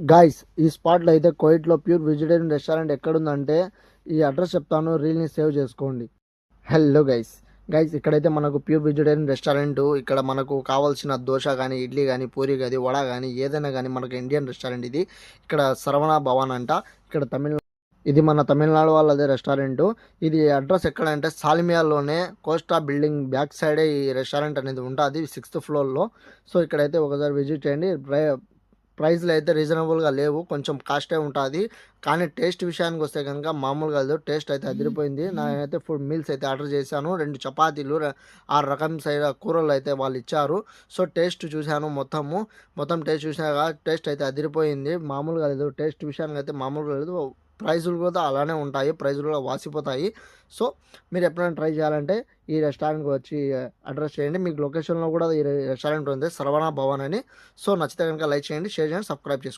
Guys ఈ స్పాట్లో అయితే కోయిట్లో ప్యూర్ వెజిటేరియన్ రెస్టారెంట్ ఎక్కడుందంటే ఈ అడ్రస్ చెప్తాను రీల్ని సేవ్ చేసుకోండి. హలో గైస్ గైస్ ఇక్కడైతే మనకు ప్యూర్ వెజిటేరియన్ రెస్టారెంట్ ఇక్కడ మనకు కావాల్సిన దోశ కానీ ఇడ్లీ కానీ పూరి కానీ వడ కానీ ఏదైనా కానీ మనకు ఇండియన్ రెస్టారెంట్ ఇది. ఇక్కడ సరవణ భవన్ అంట. ఇక్కడ తమిళ ఇది మన తమిళనాడు వాళ్ళదే రెస్టారెంట్ ఇది అడ్రస్ ఎక్కడ అంటే కోస్టా బిల్డింగ్ బ్యాక్ సైడే ఈ రెస్టారెంట్ అనేది ఉంటుంది సిక్స్త్ ఫ్లోర్లో సో ఇక్కడైతే ఒకసారి విజిట్ చేయండి. ప్రైస్లు అయితే రీజనబుల్గా లేవు. కొంచెం కాస్టే ఉంటుంది. కానీ టేస్ట్ విషయానికి వస్తే కనుక మామూలుగా లేదు టేస్ట్ అయితే అదిరిపోయింది. నేనైతే ఫుడ్ మీల్స్ అయితే ఆర్డర్ చేశాను. రెండు చపాతీలు ఆరు రకం సైడ్ కూరలు అయితే వాళ్ళు ఇచ్చారు. సో టేస్ట్ చూశాను మొత్తము. మొత్తం టేస్ట్ చూసాక టేస్ట్ అయితే అదిరిపోయింది. మామూలుగా లేదు టేస్ట్ విషయానికి అయితే మామూలుగా లేదు. ప్రైజులు కూడా అలానే ఉంటాయి. ప్రైజులు కూడా వాసిపోతాయి. సో మీరు ఎప్పుడైనా ట్రై చేయాలంటే ఈ రెస్టారెంట్కి వచ్చి అడ్రస్ చేయండి. మీకు లొకేషన్లో కూడా ఈ రెస్టారెంట్ ఉంది. సర్వణ భవన్ అని. సో నచ్చితే కనుక లైక్ చేయండి షేర్ చేయండి సబ్స్క్రైబ్ చేసుకోండి.